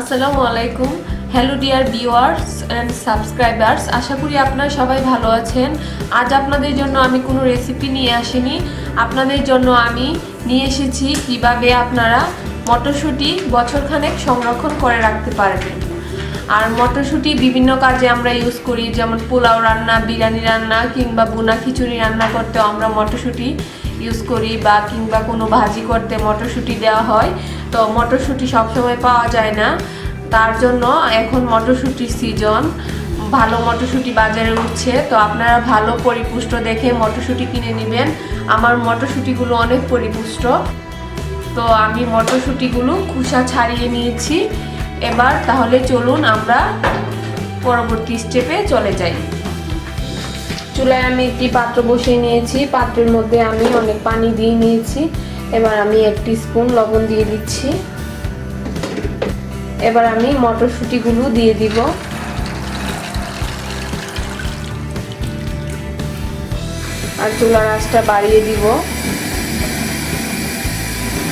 আসসালামু আলাইকুম। Hello dear viewers and subscribers আশা করি আপনারা সবাই ভালো আছেন। আজ আপনাদের জন্য আমি কোনো রেসিপি নিয়ে আসিনি। আপনাদের জন্য আমি নিয়ে এসেছি কীভাবে আপনারা মটরশুঁটি বছরখানেক সংরক্ষণ করে রাখতে পারবেন। আর মটরশুঁটি বিভিন্ন কাজে আমরা ইউজ করি, যেমন পোলাও রান্না, বিরিয়ানি রান্না, কিংবা বুনা খিচুড়ি রান্না করতেও আমরা মটরশুঁটি ইউজ করি, বা কিংবা কোনো ভাজি করতে মটরশুঁটি দেওয়া হয়। তো মটরশুঁটি সবসময় পাওয়া যায় না। তার জন্য এখন মটরশুঁটির সিজন ভালো মটরশুঁটি বাজারে উঠছে। তো আপনারা ভালো পরিপুষ্ট দেখে মটরশুঁটি কিনে নেবেন। আমার মটরশুঁটিগুলো অনেক পরিপুষ্ট। তো আমি মটরশুঁটিগুলো খোসা ছাড়িয়ে নিয়েছি। এবার তাহলে চলুন আমরা পরবর্তী স্টেপে চলে যাই। চুলায় আমি একটি পাত্র বসিয়ে নিয়েছি। পাত্রের মধ্যে আমি অনেক পানি দিয়ে নিয়েছি। এবার আমি একটি স্পুন লবণ দিয়ে দিচ্ছি। এবার আমি মটরশুঁটিগুলো দিয়ে দিব। আর চুলার আঁচটা বাড়িয়ে দিব।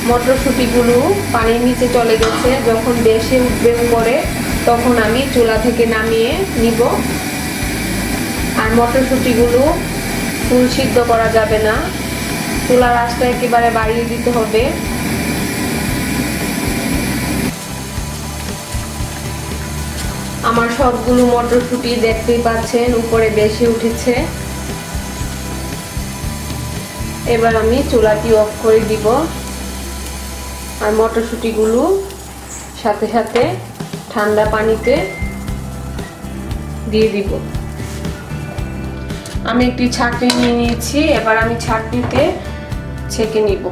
মটরশুঁটিগুলো পানির নিচে চলে গেছে। যখন বেশি উঠবে উপরে, তখন আমি চুলা থেকে নামিয়ে নিব। আর মটরশুঁটিগুলো ফুল সিদ্ধ করা যাবে না। চুলার আঁচটা একেবারে বাড়িয়ে দিতে হবে। আমার সবগুলো মটরশুঁটি দেখতেই পাচ্ছেন, উপরে বেশি উঠেছে। এবার আমি চুলাটি অফ করে দিব। আর মটরশুঁটিগুলো সাথে সাথে ঠান্ডা পানিতে দিয়ে দিব। আমি একটি ছাঁকনি নিয়ে নিয়েছি, এবার আমি ছাঁকনিতে ছেঁকে নিব।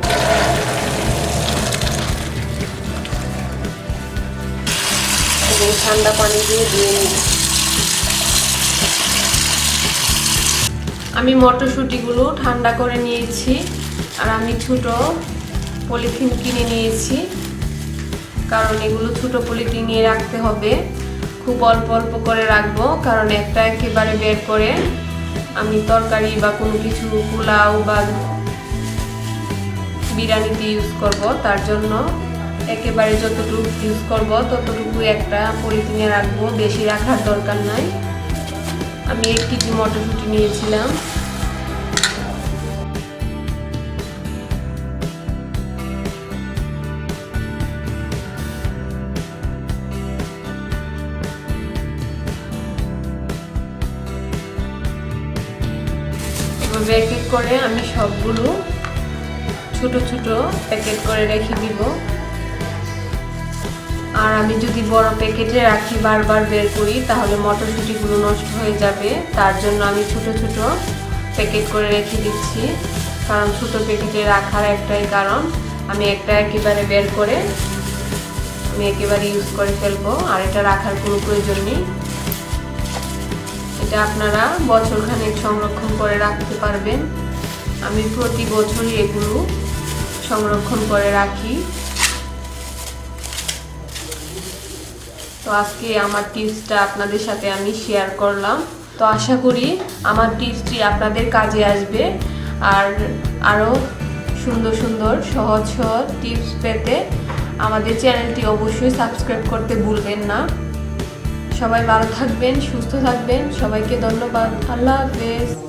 ঠান্ডা পানি দিয়ে দিয়ে নিব। আমি মটরশুঁটিগুলো ঠান্ডা করে নিয়েছি, আর আমি ছোট পলিথিন কিনে নিয়েছি, কারণ এগুলো ছোট পলিথিন নিয়ে রাখতে হবে। খুব অল্প অল্প করে রাখব, কারণ একটা একেবারে বের করে আমি তরকারি বা কোনো কিছু পোলাও বা বিরিয়ানিতে ইউজ করব। তার জন্য একেবারে যতটুকু ইউজ করব, ততটুকু একটা পলিথিনে রাখব। বেশি রাখার দরকার নাই। আমি এক কেজি মটরশুঁটি নিয়েছিলাম। এভাবে এক এক করে আমি সবগুলো ছোট ছোট প্যাকেট করে রেখে দিব। আর আমি যদি বড় প্যাকেটে রাখি বারবার বের করি, তাহলে মটরশুঁটিগুলো নষ্ট হয়ে যাবে। তার জন্য আমি ছোট ছোট প্যাকেট করে রেখে দিচ্ছি। কারণ ছোট প্যাকেটে রাখার একটাই কারণ, আমি একটা একেবারে বের করে, আমি একেবারে ইউজ করে ফেলব। আর এটা রাখার কোনো প্রয়োজন নেই। এটা আপনারা বছরখানেক সংরক্ষণ করে রাখতে পারবেন। আমি প্রতি বছরই এগুলো সংরক্ষণ করে রাখি। তো আজকে আমার টিপসটা আপনাদের সাথে আমি শেয়ার করলাম। তো আশা করি আমার টিপসটি আপনাদের কাজে আসবে। আর আরও সুন্দর সুন্দর সহজ সহজ টিপস পেতে আমাদের চ্যানেলটি অবশ্যই সাবস্ক্রাইব করতে ভুলবেন না। সবাই ভালো থাকবেন সুস্থ থাকবেন। সবাইকে ধন্যবাদ। আল্লাহ হাফেজ।